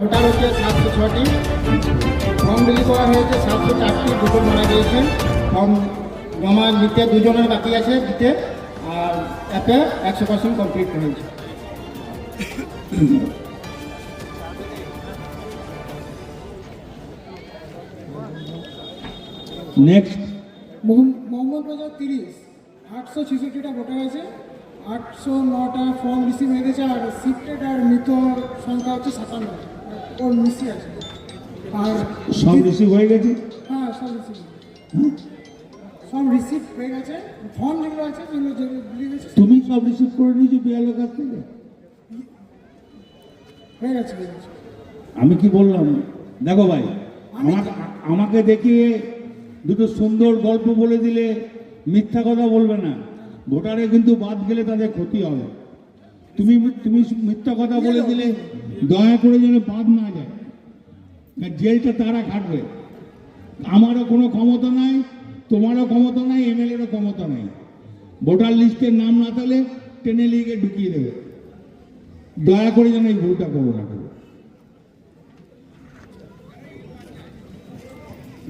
Voter হচ্ছে সাতশো ছটি। ফর্ম বিলি করা হয়েছে সাতশো চারটি দুটো মারা গিয়েছেন ফর্ম জমা দিতে দুজনের বাকি আছে দিতে আর অ্যাপে একশো পার্সেন্ট কমপ্লিট হয়েছে। নেক্সট মোহাম- মোহাম্মদ বাজার তিরিশ। আটশো ছেষট্টিটা ভোটার আছে। আটশো নটা ফর্ম রিসিভ হয়ে গেছে আর শিফটেড আর মৃত সংখ্যা হচ্ছে সাতান্ন। ওর মিসি আছে আর সব রিসিভ হয়ে গেছে? হ্যাঁ সব রিসিভ সব রিসিভ হয়ে গেছে। ফর্ম যেগুলো আছে যেগুলো যেগুলো গেছে। তুমি সব রিসিভ করে নিয়েছো বিয়ালের কাছ থেকে? হয়ে গেছে হয়ে গেছে। আমি কি বললাম? দেখো ভাই আমাকে আমাকে দেখিয়ে দুটো সুন্দর গল্প বলে দিলে মিথ্যা কথা বলবে না। ভোটারে কিন্তু বাদ গেলে তাদের ক্ষতি হবে। তুমি তুমি মিথ্যা কথা বলে দিলে দয়া করে যেন বাদ না যায়। জেলটা তারা খাটবে। আমারও কোনো ক্ষমতা নাই, তোমারও ক্ষমতা নাই, এমএলএরও ক্ষমতা নাই। ভোটার লিস্টের নাম না তাহলে টেনে লিগে ঢুকিয়ে দেবে। দয়া করে যেন এই ভুলটা করব না।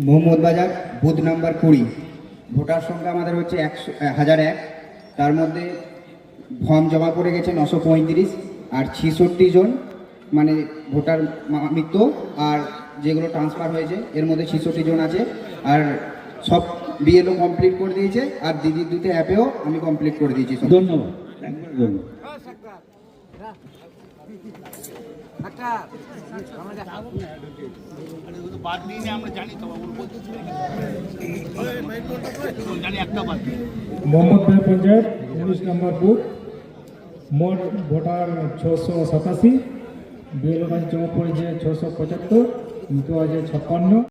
মোহাম্মদ বাজার, বুথ নাম্বার কুড়ি। ভোটার সংখ্যা আমাদের হচ্ছে একশো হাজার এক। তার মধ্যে ফর্ম জমা পড়ে গেছে নশো পঁয়ত্রিশ আর ছিষট্টি জন। মানে ভোটার মৃত্যু আর যেগুলো ট্রান্সফার হয়েছে এর মধ্যে ছিষট্টি জন আছে। আর সব বিএলও কমপ্লিট করে দিয়েছে আর দিদির দুটো অ্যাপেও আমি কমপ্লিট করে দিয়েছি সব। ধন্যবাদ। পঞ্চায়েত উনিশ নম্বর বুথ মোট ভোটার ছশো সাতাশি। বিএলও মাসে জমা পড়েছে ছশো পঁচাত্তর দু হাজার ছাপ্পান্ন।